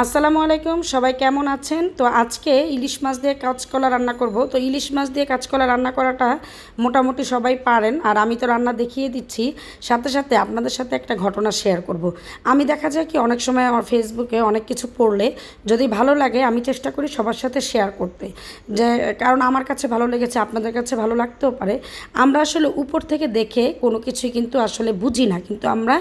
আসসালামু আলাইকুম, সবাই কেমন আছেন? তো আজকে ইলিশ মাছ দিয়ে কাঁচকলা রান্না করব। তো ইলিশ মাছ দিয়ে কাঁচকলা রান্না করাটা মোটামুটি সবাই পারেন। আর আমি তো রান্না দেখিয়ে দিচ্ছি। সাথে সাথে আপনাদের সাথে একটা ঘটনা শেয়ার করব। আমি দেখা যায় কি, অনেক সময় আমার ফেসবুকে অনেক কিছু পড়লে যদি ভালো লাগে, আমি চেষ্টা করি সবার সাথে শেয়ার করতে। যে, কারণ আমার কাছে ভালো লেগেছে, আপনাদের কাছে ভালো লাগতেও পারে। আমরা আসলে উপর থেকে দেখে কোনো কিছুই কিন্তু আসলে বুঝি না। কিন্তু আমরা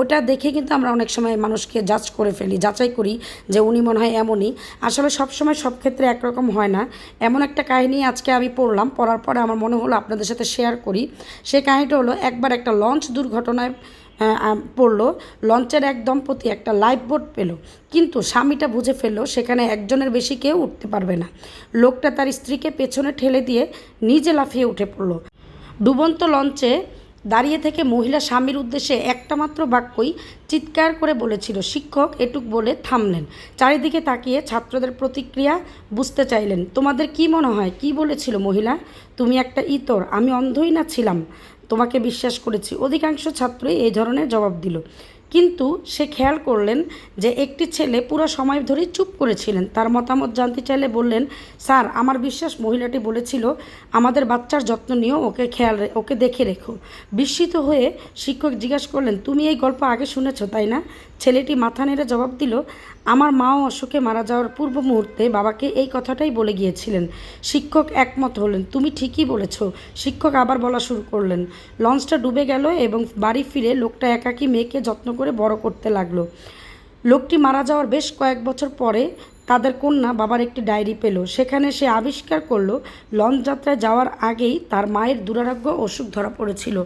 ওটা দেখে কিন্তু আমরা অনেক সময় মানুষকে জাজ করে ফেলি, যাচাই করি। যে উনি মনে হয় এমনই। আসলে সব সময় সব ক্ষেত্রে একরকম হয় না। এমন একটা কাহিনী আজকে আমি পড়লাম, পড়ার পরে আমার মনে হলো আপনাদের সাথে শেয়ার করি। সেই কাহিনীটা হলো, একবার একটা লঞ্চ দুর্ঘটনায় পড়ল। লঞ্চের এক দম্পতি একটা লাইফ বোট পেল। কিন্তু স্বামীটা বুঝে ফেলল, সেখানে একজনের বেশি কেউ উঠতে পারবে না। লোকটা তার স্ত্রীকে পেছনে ঠেলে দিয়ে নিজে লাফিয়ে উঠে পড়ল। ডুবন্ত লঞ্চে দাঁড়িয়ে থেকে মহিলা স্বামীর উদ্দেশ্যে একটা মাত্র বাক্যই চিৎকার করে বলেছিল, শিক্ষক এটুক বলে থামলেন। চারিদিকে তাকিয়ে ছাত্রদের প্রতিক্রিয়া বুঝতে চাইলেন। তোমাদের কি মনে হয়, কি বলেছিল মহিলা? তুমি একটা ইতর, আমি অন্ধই না ছিলাম। তোমাকে বিশ্বাস করেছি। অধিকাংশ ছাত্রই এই ধরনের জবাব দিল। কিন্তু সে খেয়াল করলেন যে একটি ছেলে পুরো সময় ধরেই চুপ করেছিলেন। তার মতামত জানতে চাইলে বললেন, স্যার, আমার বিশ্বাস মহিলাটি বলেছিল, আমাদের বাচ্চার যত্ন নিয়েও ওকে খেয়াল ওকে দেখে রেখো। বিস্মিত হয়ে শিক্ষক জিজ্ঞাসা করলেন, তুমি এই গল্প আগে শুনেছ, তাই না? ছেলেটি মাথা নেড়ে জবাব দিল, আমার মাও অসুখে মারা যাওয়ার পূর্ব মুহূর্তে বাবাকে এই কথাটাই বলে গিয়েছিলেন। শিক্ষক একমত হলেন, তুমি ঠিকই বলেছ, শিক্ষক আবার বলা শুরু করলেন। লঞ্চটা ডুবে গেল এবং বাড়ি ফিরে লোকটা একাকী মেয়েকে যত্ন করে বড় করতে লাগল। লোকটি মারা যাওয়ার বেশ কয়েক বছর পরে তাদের কন্যা বাবার একটি ডায়েরি পেল। সেখানে সে আবিষ্কার করল লঞ্চ যাত্রায় যাওয়ার আগেই তার মায়ের দুরারোগ্য অসুখ ধরা পড়েছিল।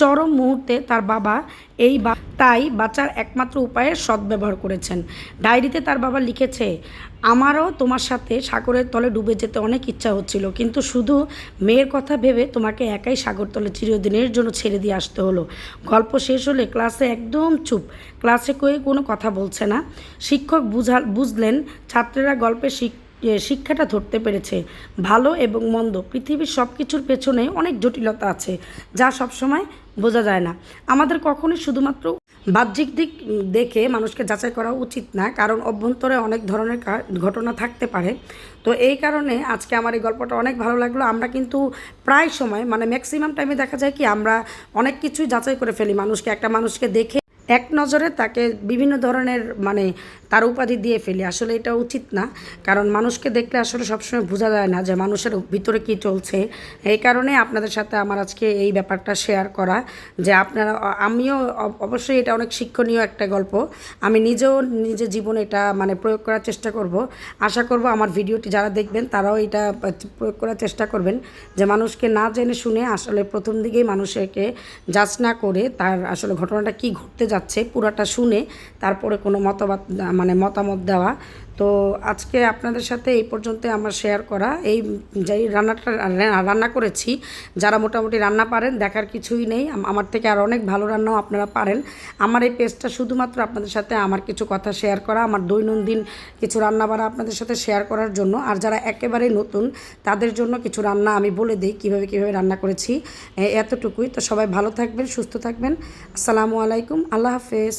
চরম মুহূর্তে তার বাবা এই বা তাই বাঁচার একমাত্র উপায়ের সদ্ব্যবহার করেছেন। ডায়েরিতে তার বাবা লিখেছে আমারও তোমার সাথে সাগরের তলে ডুবে যেতে অনেক ইচ্ছা হচ্ছিল কিন্তু শুধু মেয়ের কথা ভেবে তোমাকে একাই সাগর তলে চিরদিনের জন্য ছেড়ে দিয়ে আসতে হলো। গল্প শেষ হলে ক্লাসে একদম চুপ ক্লাসে কয়ে কোনো কথা বলছে না। শিক্ষক বুঝা বুঝলেন ছাত্রেরা গল্পের এ, শিক্ষাটা ধরতে পেরেছে, ভালো এবং মন্দ, পৃথিবীর সব কিছুর পেছনে অনেক জটিলতা আছে, যা সবসময় বোঝা যায় না। আমাদের কখনোই শুধুমাত্র বাহ্যিক দিক দেখে মানুষকে যাচাই করা উচিত না, কারণ অভ্যন্তরে অনেক ধরনের ঘটনা থাকতে পারে। তো এই কারণে আজকে আমার এই গল্পটা অনেক ভালো লাগল। আমরা কিন্তু প্রায় সময় মানে ম্যাক্সিমাম টাইমে দেখা যায় কি, আমরা অনেক কিছুই যাচাই করে ফেলি। মানুষকে, একটা মানুষকে দেখে এক নজরে তাকে বিভিন্ন ধরনের মানে তার উপাধি দিয়ে ফেলি। আসলে এটা উচিত না। কারণ মানুষকে দেখলে আসলে সবসময় বোঝা যায় না যে মানুষের ভিতরে কি চলছে। এই কারণে আপনাদের সাথে আমার আজকে এই ব্যাপারটা শেয়ার করা যে আপনারা, আমিও অব- অবশ্যই এটা অনেক শিক্ষণীয় একটা গল্প। আমি নিজেও নিজের জীবনে এটা মানে প্রয়োগ করার চেষ্টা করব। আশা করব আমার ভিডিওটি যারা দেখবেন তারাও এটা প্রয়োগ করার চেষ্টা করবেন যে মানুষকে না জেনে শুনে আসলে প্রথম দিকেই মানুষকে জাজ না করে তার আসলে ঘটনাটা কি ঘটতে যাচ্ছে পুরাটা শুনে তারপরে কোনো মতবাদ মানে মতামত দেওয়া। তো আজকে আপনাদের সাথে এই পর্যন্ত আমার শেয়ার করা। এই যেই রান্নাটা, রান্না করেছি, যারা মোটামুটি রান্না পারেন, দেখার কিছুই নেই। আমার থেকে আর অনেক ভালো রান্নাও আপনারা পারেন। আমার এই পেজটা শুধুমাত্র আপনাদের সাথে আমার কিছু কথা শেয়ার করা, আমার দৈনন্দিন কিছু রান্না বাড়া আপনাদের সাথে শেয়ার করার জন্য। আর যারা একেবারেই নতুন, তাদের জন্য কিছু রান্না আমি বলে দিই, কীভাবে কীভাবে রান্না করেছি এতটুকুই। তো সবাই ভালো থাকবেন, সুস্থ থাকবেন। আসসালামু আলাইকুম। আল্লাহ হাফেজ